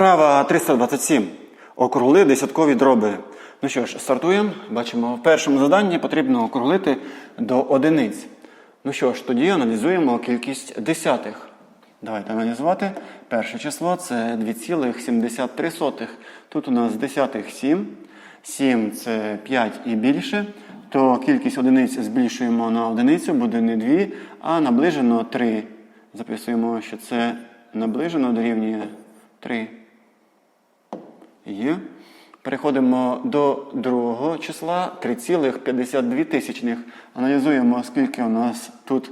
Вправа 327. Округли десяткові дроби. Ну що ж, стартуємо. Бачимо, в першому заданні потрібно округлити до одиниць. Ну що ж, тоді аналізуємо кількість десятих. Давайте аналізувати. Перше число це 2,73. Тут у нас десятих 7. 7 це 5 і більше. То кількість одиниць збільшуємо на одиницю, буде не 2, а наближено 3. Записуємо, що це наближено дорівнює 3. Є. Переходимо до другого числа 3,52 тисячних. Аналізуємо, скільки у нас тут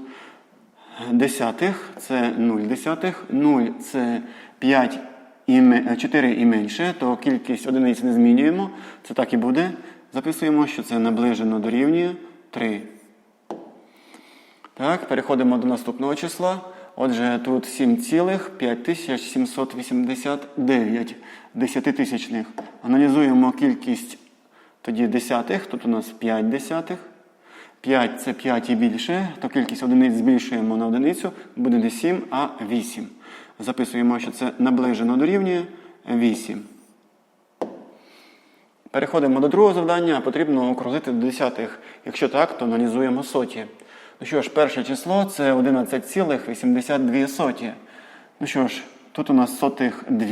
десятих. Це 0 десятих. 0 це 5 і, 4 і менше, то кількість одиниць не змінюємо. Це так і буде. Записуємо, що це наближено дорівнює 3. Так, переходимо до наступного числа. Отже, тут 7,5789 десятитисячних. Аналізуємо кількість тоді десятих. Тут у нас 5 десятих. 5 це 5 і більше, то кількість одиниць збільшуємо на одиницю, буде не 7, а 8. Записуємо, що це наближено дорівнює 8. Переходимо до другого завдання. Потрібно округлити до десятих. Якщо так, то аналізуємо соті. Ну що ж, перше число це 11,82. Ну що ж, тут у нас сотих 2.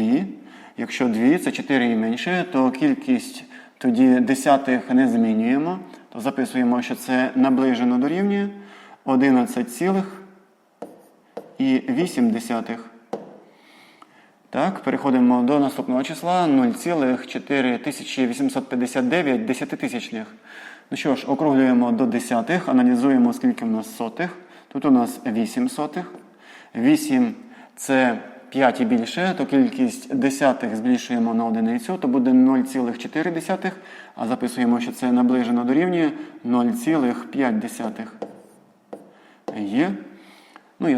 Якщо 2 це 4 і менше, то кількість тоді десятих не змінюємо. То записуємо, що це наближено дорівнює 11,8. Так, переходимо до наступного числа 0,4859 десятитисячних. Ну що ж, округлюємо до десятих, аналізуємо, скільки в нас сотих. Тут у нас 8 сотих. 8 це 5 і більше, то кількість десятих збільшуємо на одиницю, то буде 0,4, а записуємо, що це наближено дорівнює 0,5. Є. Ну і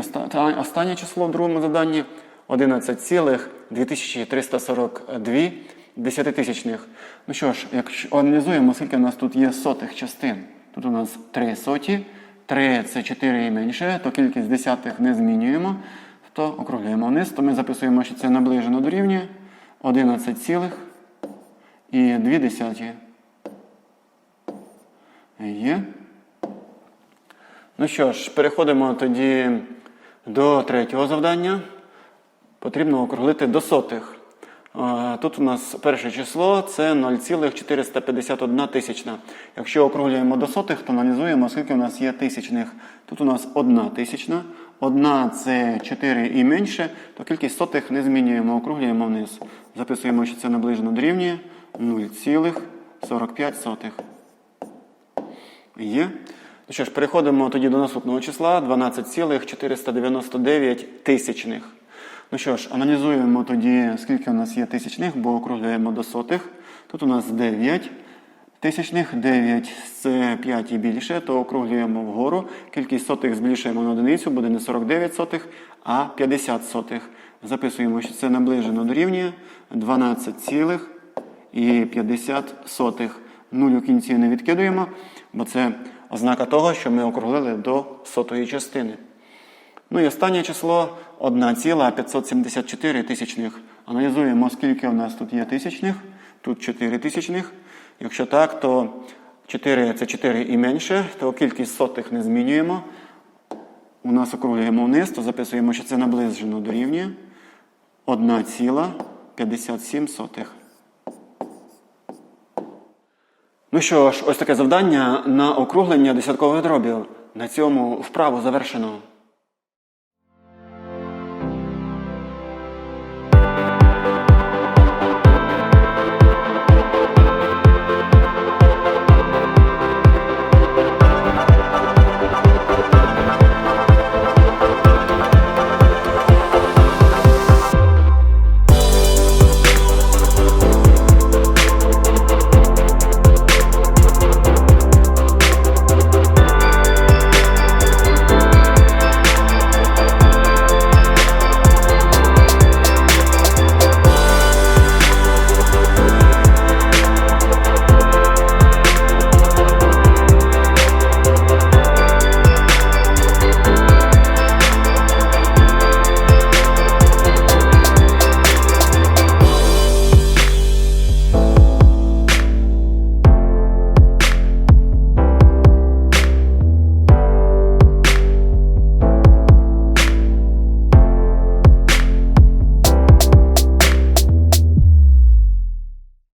останнє число в другому заданні 11,2342 десятитисячних. Ну що ж, якщо аналізуємо, скільки у нас тут є сотих частин. Тут у нас 3 соті, 3 це 4 і менше, то кількість десятих не змінюємо, то округляємо вниз, то ми записуємо, що це наближено дорівнює 11,2. Є. Ну що ж, переходимо тоді до третього завдання. Потрібно округлити до сотих. Тут у нас перше число це 0,451 тисячна. Якщо округлюємо до сотих, то аналізуємо, скільки у нас є тисячних. Тут у нас одна тисячна. Одна це 4 і менше, то кількість сотих не змінюємо, округлюємо вниз. Записуємо, що це наближено дорівнює 0,45. Є. Ну що ж, переходимо тоді до наступного числа 12,499 тисячних. Ну що ж, аналізуємо тоді, скільки у нас є тисячних, бо округляємо до сотих. Тут у нас 9 тисячних, 9 це 5 і більше, то округлюємо вгору. Кількість сотих збільшуємо на одиницю, буде не 49 сотих, а 50 сотих. Записуємо, що це наближено дорівнює 12,50 сотих. Нуль у кінці не відкидуємо, бо це ознака того, що ми округлили до сотої частини. Ну і останнє число 1,574 тисячних. Аналізуємо, скільки у нас тут є тисячних. Тут 4 тисячних. Якщо так, то 4 це 4 і менше, то кількість сотих не змінюємо. У нас округлюємо вниз, то записуємо, що це наближено дорівнює 1,57 сотих. Ну що ж, ось таке завдання на округлення десяткових дробів. На цьому вправу завершено.